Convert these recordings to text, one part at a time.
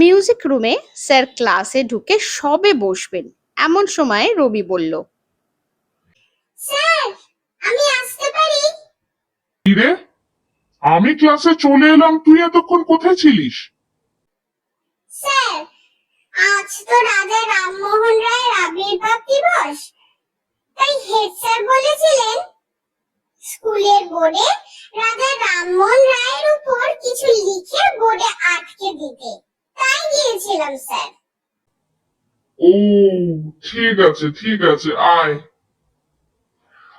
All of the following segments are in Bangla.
মিউজিক রুমে স্যার ক্লাসে ঢুকে সবে বসবেন। এমন সময় রবি বলল স্যার আমি আসতে পারি? কিরে আমি ক্লাসে চলে এলাম তুই এতক্ষণ কোথায় ছিলিস? স্যার আজ তো রাজা রামমোহন রায়ের আবির্ভাব দিবস। তাই হেড স্যার বলেছিলেন স্কুলের বোর্ডে রাজা রামমোহন রায়ের উপর কিছু লিখে বোর্ডে আটকে দিতে। তাই গিয়েছিলাম স্যার। ও ঠিক আছে ঠিক আছে আয়।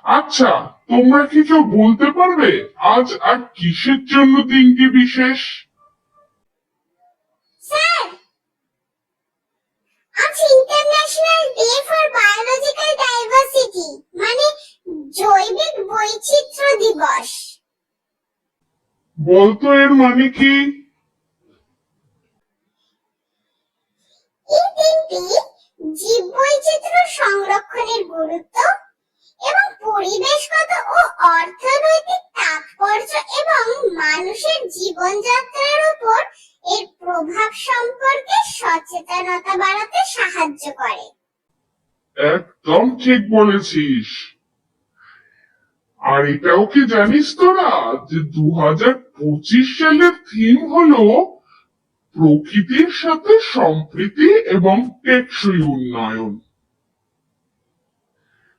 আচ্ছা তোমরা কি কেউ বলতে পারবে আজ আর কিসের জন্য দিনটি বিশেষ? স্যার আজ international day for biological diversity মানে জৈবিক বৈচিত্র্য দিবস। বলতো এর মানে কি? দিনটি জীববৈচিত্র্য সংরক্ষণের গুরুত্ব এবং পরিবেশগত ও অর্থনৈতিক তাৎপর্য এবং মানুষের জীবনযাত্রার উপর এর প্রভাব সম্পর্কে সচেতনতা বাড়াতে সাহায্য করে। একদম ঠিক বলেছিস। আর এটাও কি জানিস তোরা যে দু সালের থিম হলো প্রকৃতির সাথে সম্প্রীতি এবং টেকসই উন্নয়ন।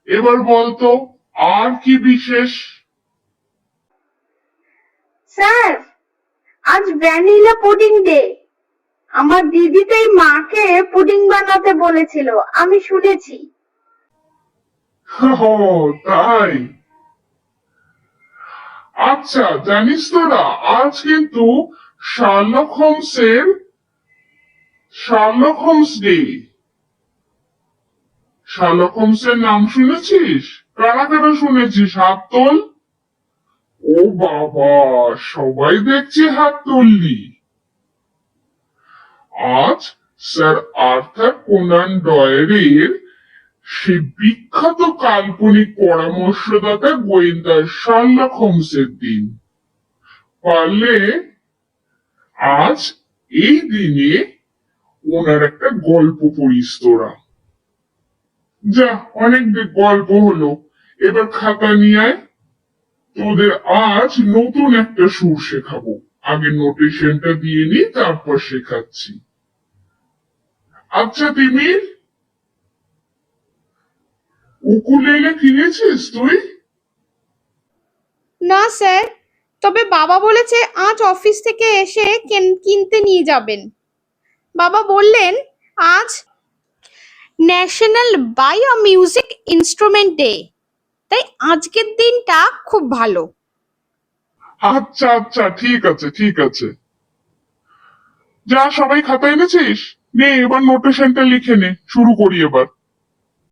এবার বলতো আর কি বিশেষ? স্যার আজ ভ্যানিলা পুডিং ডে। আমার দিদি তাই মাকে পুডিং বানাতে বলেছিল আমি শুনেছি। তাই? আচ্ছা জানিস তোরা আজ কিন্তু শার্লক হোমসের শার্লক হোমস ডে শার্লক হোমসের নাম শুনেছিস? কারা কারা শুনেছিস, হাত তোল। ও বাবা, সবাই দেখছি হাত তুললি। আজ স্যার আর্থার কোনান ডয়েরের সে বিখ্যাত কাল্পনিক পরামর্শদাতা গোয়েন্দা শার্লক হোমসের দিন। পারলে আজ এই দিনে ওনার একটা গল্প পড়িস তোরা। যা অনেক গল্প হলো। এবার খাতা নিয়ে আয়। তোদের আজ নতুন একটা সুর শেখাবো। আগে নোটেশনটা দিয়ে নি, তারপর শেখাচ্ছি। আচ্ছা তিমির। উকুলেলে কিনেছিস তুই? না, স্যার। তবে বাবা বলেছে, আজ অফিস থেকে এসে কেন- কিনতে নিয়ে যাবেন। বাবা বললেন, আজ national bio music instrument day, তাই আজকের দিনটা খুব ভালো। আচ্ছা আচ্ছা ঠিক আছে ঠিক আছে। যা সবাই খাতা এনেছিস? নে, এবার নোটেশনটা লিখে নে, শুরু করি এবার।